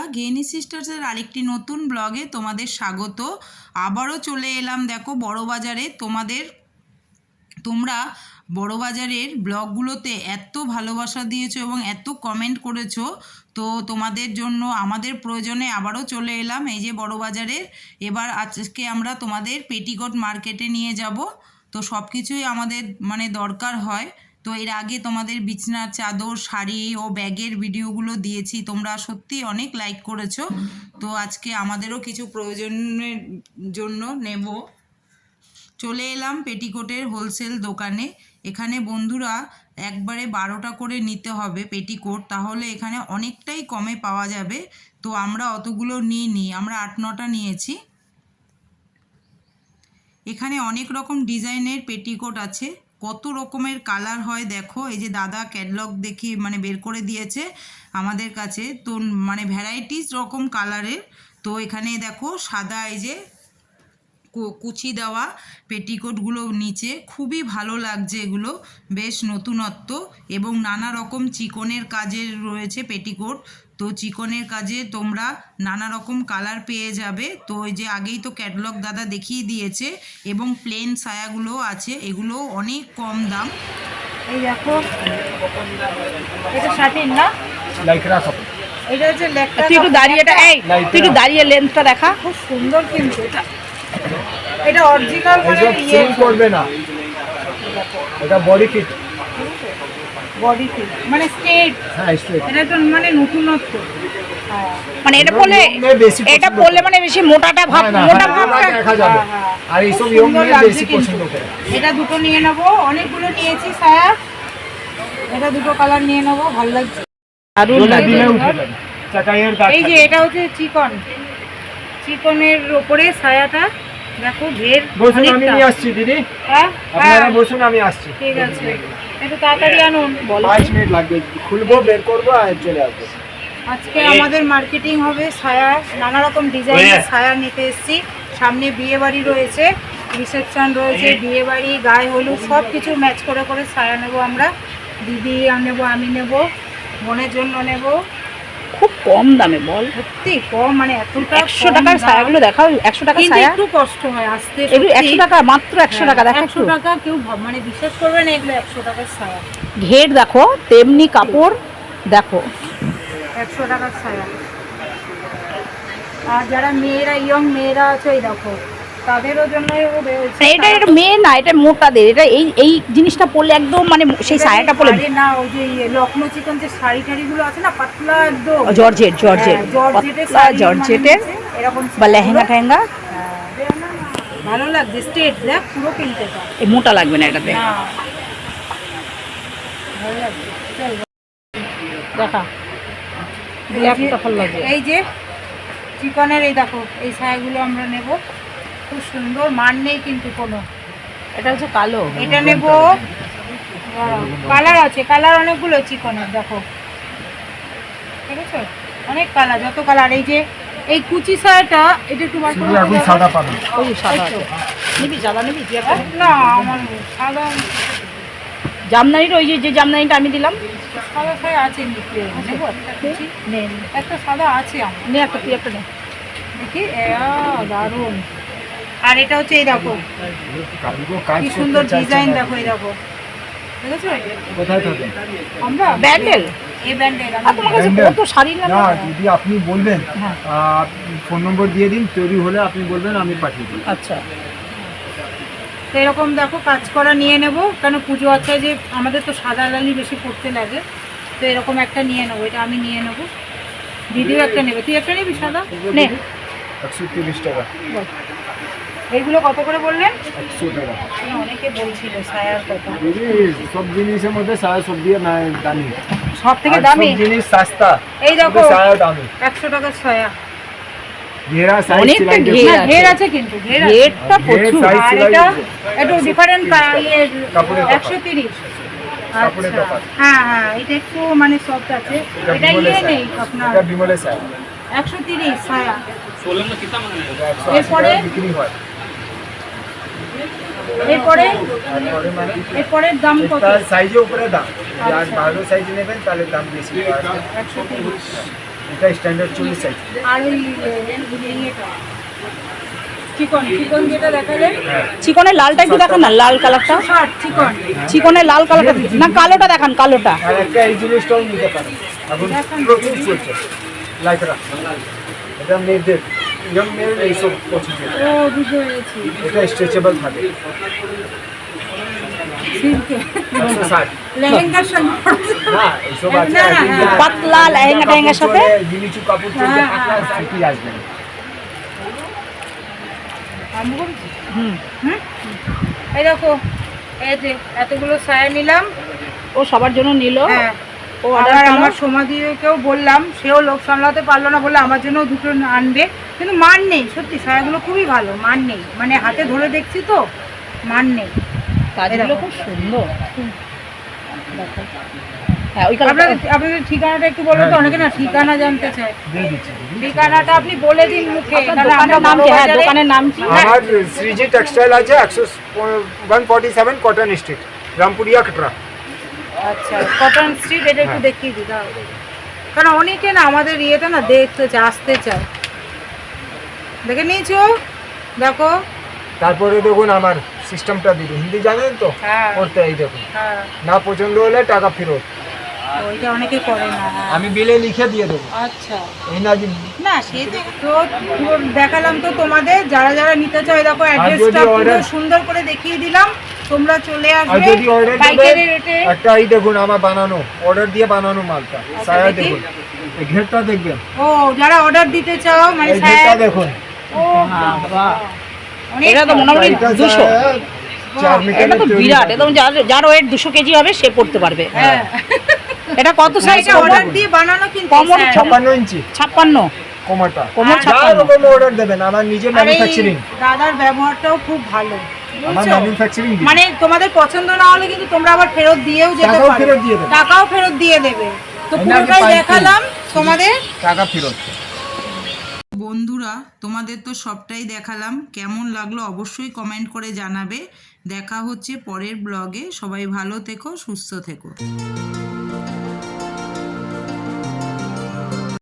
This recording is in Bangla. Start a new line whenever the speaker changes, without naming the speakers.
বন্ধুরা গেনি সিস্টার্সের আরেকটি নতুন ব্লগে তোমাদের স্বাগত। আবারও চলে এলাম দেখো বড় বাজারে তোমাদের, তোমরা বড় বাজারের ব্লগগুলোতে এত ভালোবাসা দিয়েছ এবং এত কমেন্ট করেছ। তো তোমাদের জন্য, আমাদের প্রয়োজনে আবারও চলে এলাম এই যে বড় বাজারের এবার আজকে আমরা তোমাদের পেটিকোট মার্কেটে নিয়ে যাব। তো সব কিছুই আমাদের মানে দরকার হয়। তো এর আগে তোমাদের বিছনার চাদর, শাড়ি ও ব্যাগের ভিডিওগুলো দিয়েছি। তোমরা সত্যি অনেক লাইক করেছ। তো আজকে আমাদেরও কিছু প্রয়োজনের জন্য নেব। চলে এলাম পেটিকোটের হোলসেল দোকানে। এখানে বন্ধুরা একবারে বারোটা করে নিতে হবে পেটিকোট। তাহলে এখানে অনেকটাই কমে পাওয়া যাবে। তো আমরা অতগুলো নিইনি আমরা আট, নটা নিয়েছি। এখানে অনেক রকম ডিজাইনের পেটিকোট আছে। কত রকমের কালার হয় দেখো, এই যে দাদা ক্যাটলগ দেখি মানে বের করে দিয়েছে আমাদের কাছে, তো মানে ভ্যারাইটিস রকম কালারের তো এখানে দেখো সাদা এই যে কুচি দেওয়া পেটিকোটগুলো নিচে, খুবই ভালো লাগছে এগুলো, বেশ নতুনত্ব এবং নানা রকম চিকনের কাজের রয়েছে পেটিকোট তো চিকনের কাজে তোমরা নানা রকম কালার পেয়ে যাবে। তো ওই যে আগেই তো ক্যাটলগ দাদা দেখিয়ে দিয়েছে এবং প্লেন সায়াগুলো আছে এগুলো অনেক কম দাম।
এই দেখো এটা শার্টিন না?
লাইকরা কাপড়
এটা হচ্ছে লেকটা
তুই একটু দাঁড়িয়ে এটা এই তুই একটু দাঁড়িয়ে লেন্থটা দেখা।
খুব সুন্দর কিন্তু এটা। এটা অরিজিনাল মানে ইয়ে
করবে। না। এটা বডি ফিট
বডি ফিট মানে স্ট্রেট
হ্যাঁ স্ট্রেট
এটা তো মানে নতুনত্ব। হ্যাঁ
মানে এটা পড়লে এটা মানে বেশি মোটাটা ভাব মোটা
হ্যাঁ,
ভাবটা
দেখা যাবে।
হ্যাঁ।
আর এইসব ইয়ং মেয়ে বেশি পছন্দ করে।
এটা দুটো নিয়ে নেব। অনেকগুলো নিয়েছি সায়া এটা দুটো কালার নিয়ে নেব ভালো লাগছে।
দারুণ
এই যে এটা হচ্ছে চিকন। চিকনের ওপরে সায়াটা দেখো ঘের
বসুন আমি নিয়ে আসছি দিদি।
হ্যাঁ
আপনারা বসুন আমি আসছি।
ঠিক আছে। একটু তাড়াতাড়ি আনুন
পাঁচ মিনিট লাগবে খুলবো বের করব আর চলে আসব।
আজকে আমাদের মার্কেটিং হবে সায়া নানা রকম ডিজাইনের সায়া নিতে এসেছি। সামনে বিয়ে বাড়ি রয়েছে রিসেপশন রয়েছে বিয়ে বাড়ি গায়ে হলুদ সব কিছু ম্যাচ করে করে সায়া নেব আমরা। দিদি নেব আমি নেব বোনের জন্য নেব।
খুব কম দামে বল।
সত্যি কম মানে এতটা
একশো টাকার
দাম।
ছায়াগুলো দেখাও একশো
কিন্তু
ছায়া।
একটু কষ্ট হয় আসতে
এগুলো একশো টাকা মাত্র একশো টাকা দেখো
একশো টাকা কেউ মানে বিশ্বাস করবে না এগুলো একশো টাকার সায়া
ঘের দেখো তেমনি কাপড় দেখো।
একশো টাকার সায়া আর যারা মেয়েরা ইয়ং মেয়েরা আছে ওই দেখো। তাদেরও জন্য
এটা এটা মেয়ে না এটা মোটাদের এটা এই এই জিনিসটা পরলে একদম মানে সেই ছায়াটা পরলে
না ওই যে ইয়ে লখনৌ চিকন যে শাড়ি টাড়িগুলো আছে না পাতলা একদম।
জর্জেট জর্জেট
হ্যাঁ,
পাতলা জর্জেটের
মানে এরকম
বা লেহেঙ্গা টেহেঙ্গা।
হ্যাঁ। ভালো লাগছে স্টেট দেখ পুরো কিনতে পার
এই মোটা লাগবে না এটাতে।
ভালো
দেখা।
এই যে চিকনের এই দেখো এই ছায়াগুলো আমরা নেব। খুব সুন্দর মান নেই কিন্তু কোনো।
এটা হচ্ছে কালো।
এটা নেব। কালার আছে কালার অনেকগুলো চিকনের দেখো। ঠিক আছে অনেক কালার যত কালার। এই যে এই কুচি ছায়াটা এটা একটু বার করে
সাদা পাবেন
ওই সাদা আছে। নিবি সাদা নিবি? না
আমার সাদা
জামদানির ওই যে যে জামদানিটা আমি দিলাম।
সাদা ছায়া আছে নিচে নেব একটা সাদা আছে আমার।
নে একটা তুই একটা নে।
দেখি এ, দারুণ। আর এটা হচ্ছে এই দেখো। কি সুন্দর ডিজাইন দেখো এই দেখো।
আপনি বলবেন
হ্যাঁ।
ফোন নম্বর দিয়ে দিন তৈরি হলে আপনি বলবেন আমি পাঠিয়ে দিই।
আচ্ছা।
তো এরকম দেখো কাজ করা নিয়ে নেব। কেন পুজো আছে যে আমাদের তো সাদা লালি বেশি পড়তে লাগে তো এরকম একটা নিয়ে নেব এটা আমি নিয়ে নেব। দিদিও একটা নেবে। তুই একটা নিবি সাদা?
নে।
একশো তিরিশ টাকা।
এইগুলো কত করে বললেন?
একশো টাকা।
অনেকে বলছিল সায়ার কথা
দিদি সব জিনিসের মধ্যে সারা সব দিয়ে না দামি।
সব থেকে দামি?
জিনিস সস্তা।
এই দেখো
কিন্তু দামি।
একশো টাকার সায়া। একশো তিরিশ। আচ্ছা। হ্যাঁ হ্যাঁ মানে ইয়ে
সায়া।
এরপরে?
বিক্রি হয়।
এরপরে? এরপরের দাম কত?
তার সাইজের উপরে দাম। আর
আচ্ছা।
ভালো সাইজ নেবেন তাহলে দাম বেশি। এটা স্ট্যান্ডার্ড চল্লিশ সাইজ
আর ওই চিকন। চিকন যেটা দেখালেন
চিকনের লালটা একটু দেখান না লাল কালারটা।
চিকন।
চিকনের লাল কালারটা না কালোটা দেখান কালোটা।
আর একটা এই জিনিসটাও নিতে পারেন। এখন প্রচুর চলছে। লাইটরা। এটা মেয়েদের। ইয়ং মেয়ের এইসব পছন্দ।
ও বুঝতে পেরেছি।
এটা স্ট্রেচেবল থাকে। এখন
হ্যাঁ।
পাতলা লেহেঙ্গা টেহেঙ্গার সাথে?
হ্যাঁ, হ্যাঁ? এই দেখো এই যে এতগুলো সায়া নিলাম।
ও সবার জন্য নিল?
হ্যাঁ। আবার আমার সমাধিকেও বললাম সেও লোক সামলাতে পারল না বলে আমার জন্য দুটো আনবে। কিন্তু মান নেই সত্যি সায়াগুলো খুবই ভালো মান নেই। মানে হাতে ধরে দেখছি তো মান নেই।
কাজগুলো খুব সুন্দর। দেখো। ওই কালারটা
আপনাদের আপনাদের ঠিকানাটা একটু বলুন তো। অনেকে না ঠিকানা জানতে চায়।
দিয়ে দিচ্ছি দিদি।
ঠিকানাটা আপনি বলে দিন মুখে
আপনার
কারণ আমরা
দোকানের নাম কি? হ্যাঁ
বড়বাজারে-
দোকানের নাম কি?
আমার শ্রীজি টেক্সটাইল আছে একশো one forty seven cotton street Rampuria Katra
আচ্ছা কটন স্ট্রিট এটা একটু
হ্যাঁ।
দেখিয়ে দিই হবে কারণ অনেকে না আমাদের ইয়েটা না দেখতে চায় আসতে চায়। দেখে নিয়েছো? দেখো।
তারপরে দেখুন আমার সিস্টেমটা দিদি হিন্দি জানেন তো?
হ্যাঁ।
করতে এই দেখুন।
হ্যাঁ।
না পছন্দ হলে টাকা ফেরত।
ওইটা অনেকে করে না। হ্যাঁ।
আমি বিলে লিখে দিয়ে দেবো।
আচ্ছা।
এই না যে
না সে তো তো দেখালাম তো তোমাদের যারা যারা নিতে চায় দেখো অ্যাড্রেসটা পুরো সুন্দর করে দেখিয়ে দিলাম তোমরা চলে
আর
আসবে
যদি অর্ডার
পাইকারি রেটে
একটা এই দেখুন আমার বানানো অর্ডার দিয়ে বানানো মালটা। সায়া দেখুন। এই ঘেরটা দেখবেন।
ও যারা অর্ডার দিতে চাও মানে স্যার
দেখুন।
ও
হ্যাঁ, বাহ। এটা তো মোটামুটি
এইটা
দুশো।
সায়া চার
এটা তো বিরাট। একদম যার যার ওয়েট দুশো কেজি হবে সে পড়তে পারবে।
হ্যাঁ।
এটা কত সাইজ
এটা অর্ডার দিয়ে বানানো কিন্তু
কমন
স্যার।
ছাপ্পান্ন ইঞ্চি।
ছাপ্পান্ন
কোমরটা।
কোমর
যা
ছাপ্পান্ন
রকম অর্ডার দেবেন আমার নিজে ম্যানুফ্যাকচারিং
দাদার ব্যবহারটাও খুব ভালো
আমার ম্যানুফ্যাকচারিং
মানে তোমাদের পছন্দ না হলে কিন্তু তোমরা আবার ফেরত দিয়েও যেতে
টাকাও
পারো।
ফেরত দিয়ে দেবে।
টাকাও ফেরত দিয়ে দেবে। তো পুরোটাই দেখালাম তোমাদের।
টাকা ফেরত।
বন্ধুরা তোমাদের তো সবটাই দেখালাম। কেমন লাগল অবশ্যই কমেন্ট করে জানাবে। দেখা হচ্ছে পরের ব্লগে সবাই ভালো থেকো সুস্থ থেকো।